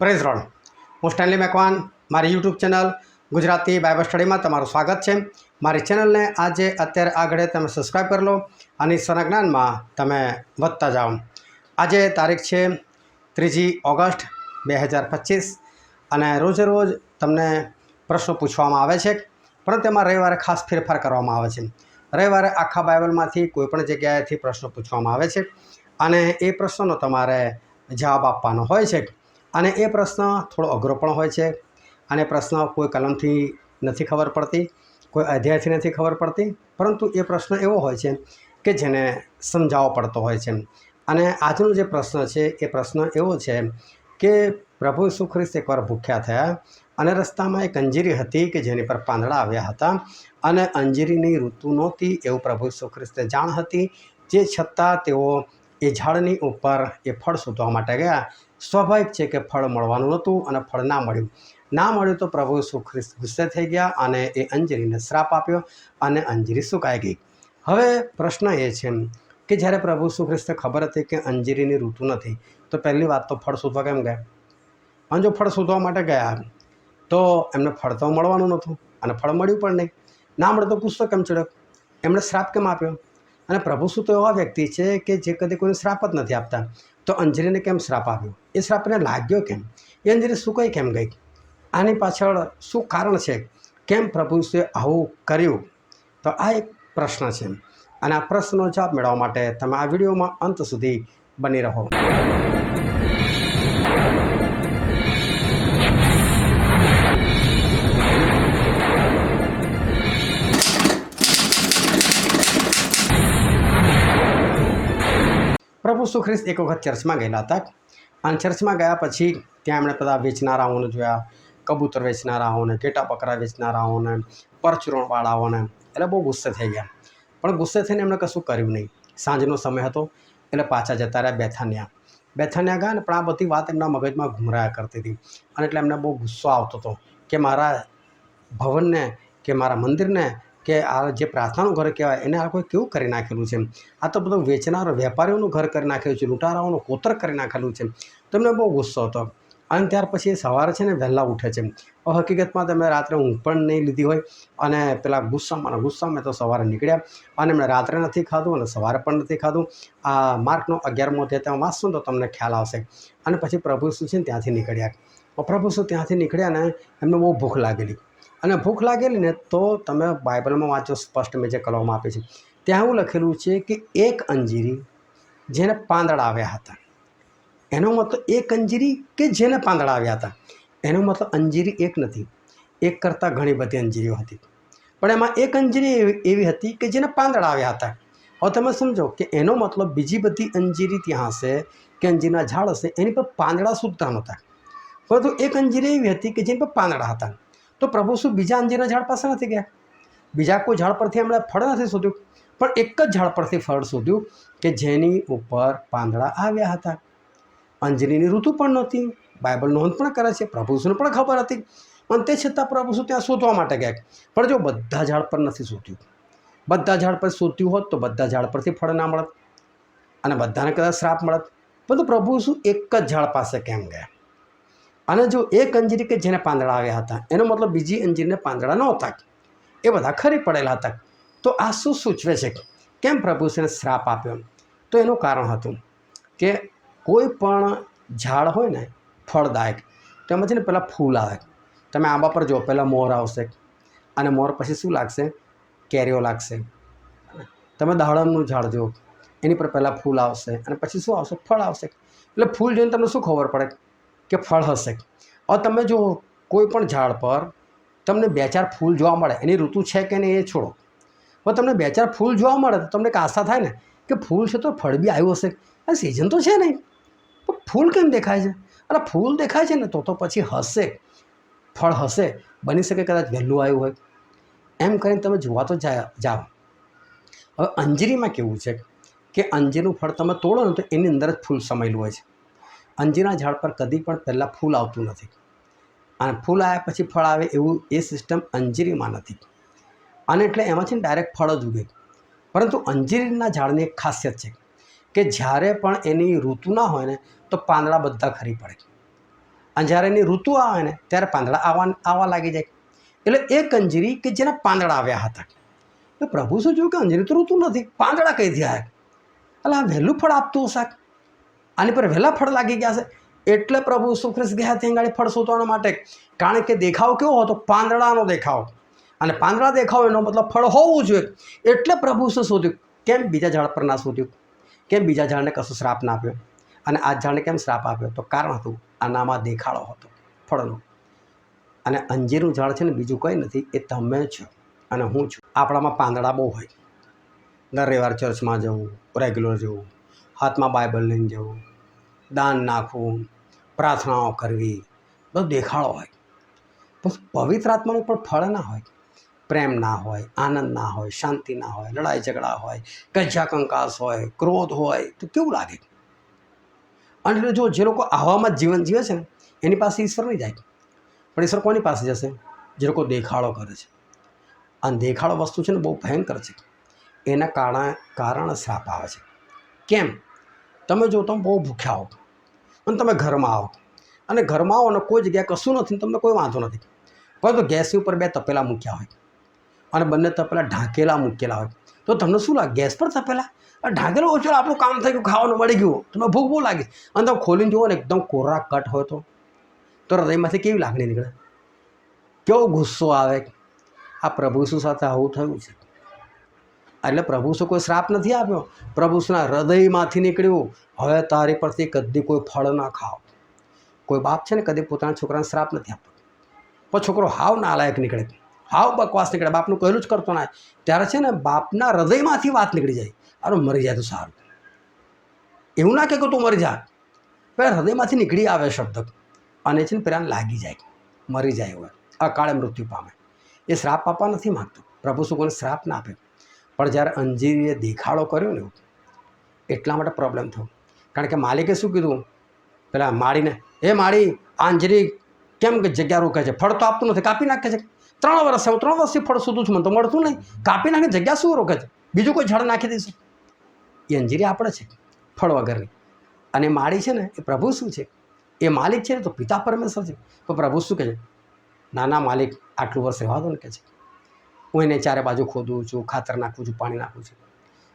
Praise Lord હું Stanley Macwan, મારી YouTube channel Gujarati Bible સ્ટડીમાં તમારું સ્વાગત છે. મારી ચેનલને આજે અત્યારે આગળ તમે સબસ્ક્રાઈબ કરી લો અને ઈશ્વરના જ્ઞાનમાં તમે વધતા જાઓ. આજે તારીખ છે ત્રીજી ઓગસ્ટ બે હજાર પચીસ અને રોજે રોજ તમને પ્રશ્નો પૂછવામાં આવે છે, પરંતુ તેમાં રવિવારે ખાસ ફેરફાર કરવામાં આવે છે. રવિવારે આખા બાઇબલમાંથી કોઈપણ જગ્યાએથી પ્રશ્નો પૂછવામાં આવે છે અને એ પ્રશ્નોનો તમારે જવાબ આપવાનો હોય છે. અને એ પ્રશ્ન થોડો અઘરો પણ હોય છે. અને પ્રશ્ન કોઈ કલમથી નથી ખબર પડતી, કોઈ અધ્યાયથી નથી ખબર પડતી, પરંતુ એ પ્રશ્ન એવો હોય છે કે જેને સમજાવવો પડતો હોય છે. અને આજનો જે પ્રશ્ન છે, એ પ્રશ્ન એવો છે કે પ્રભુ ઈસુ એકવાર ભૂખ્યા થયા અને રસ્તામાં એક અંજીરી હતી કે જેની પર પાંદડા આવ્યા હતા અને અંજીરીની ઋતુ નહોતી એવું પ્રભુ ઈસુ જાણ હતી. જે છતાં તેઓ એ ઝાડની ઉપર એ ફળ શોધવા માટે ગયા સ્વાભાવિક છે કે ફળ મળવાનું નહોતું અને ફળ ના મળ્યું. ના મળ્યું તો પ્રભુ સુખ્રિસ્ત ગુસ્સે થઈ ગયા અને એ અંજીરીને શ્રાપ આપ્યો અને અંજીરી સુકાઈ ગઈ. હવે પ્રશ્ન એ છે કે જ્યારે પ્રભુ ખ્રિસ્તે ખબર હતી કે અંજીરીની ઋતુ નથી, તો પહેલી વાત તો ફળ શોધવા કેમ ગયા? અને જો ફળ શોધવા માટે ગયા, તો એમને ફળ તો મળવાનું નહોતું અને ફળ મળ્યું પણ નહીં. ના મળે તો પૂછતો કેમ ચડ્યો? એમણે શ્રાપ કેમ આપ્યો? અને પ્રભુ શું તો એવા વ્યક્તિ છે કે જે કદી કોઈને શ્રાપ જ નથી આપતા? તો અંજલીને કેમ શ્રાપ આપ્યો એ શ્રાપને લાગ્યો કેમ? એ અંજલી શું કંઈ કેમ ગઈ? આની પાછળ શું કારણ છે? કેમ પ્રભુએ આવું કર્યું? તો આ એક પ્રશ્ન છે. અને આ પ્રશ્નનો જવાબ મેળવવા માટે તમે આ વિડીયોમાં અંત સુધી બની રહો. ઈસુ ખ્રિસ્ત એક વખત ચર્ચમાં ગયેલા હતા. અને ચર્ચમાં ગયા પછી ત્યાં એમણે બધા વેચનારાઓને જોયા, કબૂતર વેચનારાઓને, ઘેટા બકરા વેચનારાઓને, પરચુરણવાળાઓને, એટલે બહુ ગુસ્સે થઈ ગયા. પણ ગુસ્સે થઈને એમણે કશું કર્યું નહીં. સાંજનો સમય હતો, એટલે પાછા જતા રહ્યા બેથાન્યા. બેથાન્યા ગયા ને પણ આ બધી વાત એમના મગજમાં ઘૂમરાયા કરતી હતી. અને એટલે એમને બહુ ગુસ્સો આવતો હતો કે મારા ભવનને, કે મારા મંદિરને કે આ જે પ્રાર્થનાનું ઘર કહેવાય, એને આ કોઈ કેવું કરી નાખેલું છે આ તો બધું વેચનાર વેપારીઓનું ઘર કરી નાખેલું છે, લૂંટારાઓનું કોતર કરી નાખેલું છે તમને બહુ ગુસ્સો હતો. અને ત્યાર પછી સવારે છે ને વહેલા ઉઠે છે હકીકતમાં તમે રાત્રે ઊંઘ પણ નહીં લીધી હોય અને પેલા ગુસ્સામાં ગુસ્સામાં તો સવારે નીકળ્યા અને એમણે રાત્રે નથી ખાધું અને સવારે પણ નથી ખાધું. આ માર્કનો અગિયારમો તમે વાંચશો તો તમને ખ્યાલ આવશે. અને પછી પ્રભુ શું છે ત્યાંથી નીકળ્યા. પ્રભુ શું ત્યાંથી નીકળ્યા ને એમને બહુ ભૂખ લાગેલી. અને ભૂખ લાગેલી ને તો તમે બાઇબલમાં વાંચો, સ્પષ્ટ મેં જે કલમમાં આપે છે. ત્યાં એવું લખેલું છે કે એક અંજીરી જેને પાંદડા આવ્યા હતા. એનો મતલબ એક અંજીરી કે જેને પાંદડા આવ્યા હતા? એનો મતલબ અંજીરી એક નથી. એક કરતાં ઘણી બધી અંજીરીઓ હતી. પણ એમાં એક અંજીરી એવી એવી હતી કે જેને પાંદડા આવ્યા હતા. હવે તમે સમજો કે એનો મતલબ બીજી બધી અંજીરી ત્યાં હશે કે અંજીરના ઝાડ હશે, એની પર પાંદડા સુધતા નહોતા. પરંતુ એક અંજીરી એવી હતી કે જેની પર પાંદડા હતા. તો પ્રભુ શું બીજા અંજીરના ઝાડ પાસે નથી ગયા? બીજા કોઈ ઝાડ પરથી એમણે ફળ નથી શોધ્યું? પણ એક જ ઝાડ પરથી ફળ શોધ્યું કે જેની ઉપર પાંદડા આવ્યા હતા. અંજનીની ઋતુ પણ નહોતી. બાઇબલ નોંધ પણ કરે છે. પ્રભુશુને પણ ખબર હતી. અને તે છતાં પ્રભુશુ ત્યાં શોધવા માટે ગયા? પણ જો બધા ઝાડ પર નથી શોધ્યું, બધા ઝાડ પર શોધ્યું હોત તો બધા ઝાડ પરથી ફળ ના મળત અને બધાને કદાચ શ્રાપ મળત. પરંતુ પ્રભુ એક જ ઝાડ પાસે કેમ ગયા? અને જો એક અંજીરી કે જેને પાંદડા આવ્યા હતા, એનો મતલબ બીજી અંજીરને પાંદડા નહોતા. એ બધા ખરી પડેલા હતા. તો આ શું સૂચવે છે? કેમ પ્રભુ શ્રીને શ્રાપ આપ્યો? તો એનું કારણ હતું કે કોઈ પણ ઝાડ હોય ને, ફળદાયક તો એમાં છે ને પહેલાં ફૂલ આવે. તમે આંબા પર જો પહેલાં મોર આવશે. અને મોર પછી શું લાગશે? કેરીઓ લાગશે. તમે દાડમનું ઝાડ જુઓ, એની પર પહેલાં ફૂલ આવશે અને પછી શું આવશે? ફળ આવશે. એટલે ફૂલ જોઈને તમને શું ખબર પડે? કે ફળ હશે. હવે તમે જો કોઈ પણ ઝાડ પર તમને બે ચાર ફૂલ જોવા મળે, એની ઋતુ છે કે નહીં એ છોડો. હવે તમને બે ચાર ફૂલ જોવા મળે તો તમને આશા થાય ને કે ફૂલ છે તો ફળ બી આવ્યું હશે. આ સિઝન તો છે નહીં. પણ ફૂલ કેમ દેખાય છે? અરે ફૂલ દેખાય છે ને તો તો પછી હશે. ફળ હશે. બની શકે કદાચ વહેલું આવ્યું હોય. એમ કરીને તમે જોવા તો જાઓ હવે અંજીરીમાં કેવું છે કે અંજીરનું ફળ તમે તોડો ને તો એની અંદર જ ફૂલ સમાયેલું હોય છે. અંજીરના ઝાડ પર કદી પણ પહેલાં ફૂલ આવતું નથી. અને ફૂલ આવ્યા પછી ફળ આવે એવું એ સિસ્ટમ અંજીરીમાં નથી. અને એટલે એમાં છે ને ડાયરેક્ટ ફળ જ ઉગે. પરંતુ અંજીરીના ઝાડની એક ખાસિયત છે કે જ્યારે પણ એની ઋતુ ના હોય ને, તો પાંદડા બધા ખરી પડે. અને જ્યારે એની ઋતુ આવે ને, ત્યારે પાંદડા આવવા આવવા લાગી જાય. એટલે એક અંજીરી કે જેના પાંદડા આવ્યા હતા. પ્રભુ શું જોયું કે અંજીરી તો ઋતુ નથી, પાંદડા કઈથી આવ્યા? એટલે આ વહેલું ફળ આપતું હશે. આની પર વહેલા ફળ લાગી ગયા છે. એટલે પ્રભુ સુખ્રિસ્ત ગયા ત્યાં ગાડી ફળ શોધવા માટે. કારણ કે દેખાવ કેવો હતો? પાંદડાનો દેખાવ અને પાંદડા દેખાવ એનો મતલબ ફળ હોવું જોઈએ. એટલે પ્રભુ શું શોધ્યું? કેમ બીજા ઝાડ પર ના શોધ્યું? કેમ બીજા ઝાડને કશું શ્રાપ ના આપ્યો? અને આ ઝાડને કેમ શ્રાપ આપ્યો? તો કારણ હતું આનામાં દેખાડો હતો ફળનો. અને અંજીરનું ઝાડ છે ને, બીજું કંઈ નથી, એ તમે છો અને હું છું. આપણામાં પાંદડા બહુ હોય. દર રવિવાર ચર્ચમાં જવું રેગ્યુલર જવું હાથમાં બાઇબલ લઈને જવું, દાન નાખવું, પ્રાર્થનાઓ કરવી, બધું દેખાડો હોય. બસ પવિત્ર આત્માનું પણ ફળ ના હોય. પ્રેમ ના હોય, આનંદ ના હોય, શાંતિ ના હોય, લડાઈ ઝઘડા હોય, કજ્જા કંકાસ હોય, ક્રોધ હોય, તો કેવું લાગે? અને જો જે લોકો આવામાં જીવન જીવે છે ને, એની પાસે ઈશ્વર નહીં જાય. પણ ઈશ્વર કોની પાસે જશે? જે લોકો દેખાડો કરે છે. અને દેખાડો વસ્તુ છે ને બહુ ભયંકર છે. એના કારણે કારણ શ્રાપ આવે છે. કેમ? તમે જો, તમે બહુ ભૂખ્યા હો. અને તમે ઘરમાં આવો. અને ઘરમાં આવો અને કોઈ જગ્યાએ કશું નથી, તમને કોઈ વાંધો નથી. પરંતુ ગેસ ઉપર બે તપેલા મૂક્યા હોય. અને બંને તપેલા ઢાંકેલા મૂકેલા હોય. તો તમને શું લાગે? ગેસ પર તપેલા? ઢાંકેલો ઓછો આપણું કામ થઈ ગયું, ખાવાનું મળી ગયું. તમને ભૂખ બહુ લાગી. અને તમે ખોલીને જુઓ ને, એકદમ કોરા કટ હોય તો. તો હૃદયમાંથી કેવી લાગણી નીકળે? કેવો ગુસ્સો આવે? આ પ્રભુ શું સાથે આવું થયું છે. એટલે પ્રભુ શું કોઈ શ્રાપ નથી આપ્યો? પ્રભુ શુંના હૃદયમાંથી નીકળ્યું. હવે તારી પરથી કદી કોઈ ફળ ના ખાઓ કોઈ બાપ છે ને કદી પોતાના છોકરાને શ્રાપ નથી આપતો? પણ છોકરો હાવ નાલાયક નીકળે. હાવ બકવાસ નીકળે. બાપનું કહેલું જ કરતો ના ત્યારે છે ને બાપના હૃદયમાંથી વાત નીકળી જાય. અરે મરી જાય તો સારું. એવું ના કે તું મરી જા. પેલા હૃદયમાંથી નીકળી આવે શબ્દ. અને છે ને પેલાને લાગી જાય. મરી જાય હોય અકાળે મૃત્યુ પામે. એ શ્રાપ આપવા નથી માગતો. પ્રભુ શું કોઈને શ્રાપ ના આપે? પણ જ્યારે અંજીરીએ દેખાડો કર્યો ને, એટલા માટે પ્રોબ્લેમ થયો. કારણ કે માલિકે શું કીધું? પેલા માળીને, એ માળી, આ અંજીરી કેમ જગ્યા રોકે છે? ફળ તો આપતું નથી, કાપી નાખે છે. ત્રણ વર્ષ, હું ત્રણ વર્ષથી ફળ શોધું છું, મને તો મળતું નહીં. કાપી નાખે, જગ્યા શું રોકે છે? બીજું કોઈ ઝાડ નાખી દઈશું. એ અંજીરી આપણે છે, ફળ વગરની. અને માળી છે ને, એ પ્રભુ શું છે? એ માલિક છે ને, તો પિતા પરમેશ્વર છે. તો પ્રભુ શું કહે છે? નાના માલિક, આટલું વર્ષ રહેવા દો ને કે છે. હું એને ચારે બાજુ ખોદું છું, ખાતર નાખું છું, પાણી નાખું છું.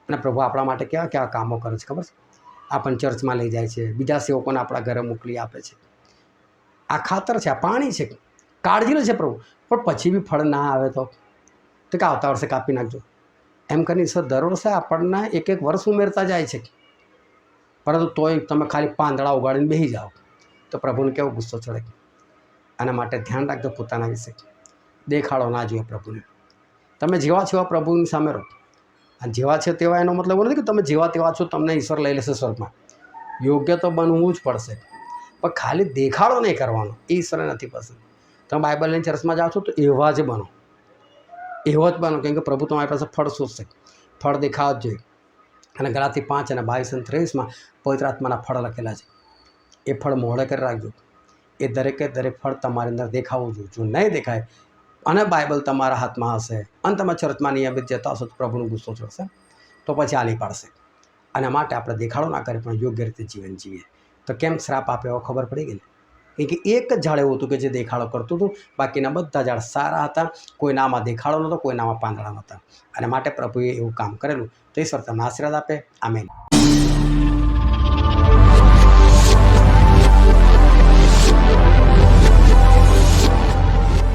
અને પ્રભુ આપણા માટે કેવા કેવા કામો કરે છે, ખબર છે? આપણને ચર્ચમાં લઈ જાય છે, બીજા સેવકોને આપણા ઘરે મોકલી આપે છે. આ ખાતર છે, આ પાણી છે, કાળજી લે છે પ્રભુ. પણ પછી બી ફળ ના આવે તો? તો કે આવતા વર્ષે કાપી નાખજો. એમ કરીને સર દર વર્ષે આપણને એક એક વર્ષ ઉમેરતા જાય છે. પરંતુ તોય તમે ખાલી પાંદડા ઉગાડીને બેસી જાઓ. તો પ્રભુને કેવો ગુસ્સો ચડે? આના માટે ધ્યાન રાખજો પોતાના વિશે. દેખાડો ના જોઈએ પ્રભુને. તમે જેવા છેવા પ્રભુની સામે રહો. અને જેવા છે તેવા એનો મતલબ નથી કે તમે જેવા તેવા છો તમને ઈશ્વર લઈ લેશે સ્વર્ગમાં. યોગ્ય તો બનવું જ પડશે. પણ ખાલી દેખાડો નહીં કરવાનો. એ ઈશ્વરે નથી પસંદ. તમે બાઇબલની ચર્ચમાં જાઓ છો તો એવા જ બનો. એવો જ બનો. કેમ કે પ્રભુ તમારી પાસે ફળ શોધશે. ફળ દેખાવ જ જોઈએ. અને ગલાથી પાંચ અને બાવીસ અને ત્રેવીસમાં પવિત્ર આત્માના ફળ લખેલા છે. એ ફળ મોડે કરી રાખજો. એ દરેકે દરેક ફળ તમારી અંદર દેખાવું જોઈએ. જો નહીં દેખાય અને બાઇબલ તમારા હાથમાં હશે અને તમે ચર્ચમાં નિયમિત જતા હશો તો પ્રભુનો ગુસ્સો ચડશે. તો પછી આલી પાડશે. અને માટે આપણે દેખાડો ના કરીએ પણ યોગ્ય રીતે જીવન જીવીએ. તો કેમ શ્રાપ આપે એવો ખબર પડી ગઈ ને? કે એક જ ઝાડ એવું હતું કે જે દેખાડો કરતું હતું. બાકીના બધા ઝાડ સારા હતા. કોઈનામાં દેખાડો નહોતો કોઈનામાં પાંદડા નહોતા. અને માટે પ્રભુએ એવું કામ કરેલું. તો ઈશ્વર તમને આશીર્વાદ આપે. આમેન.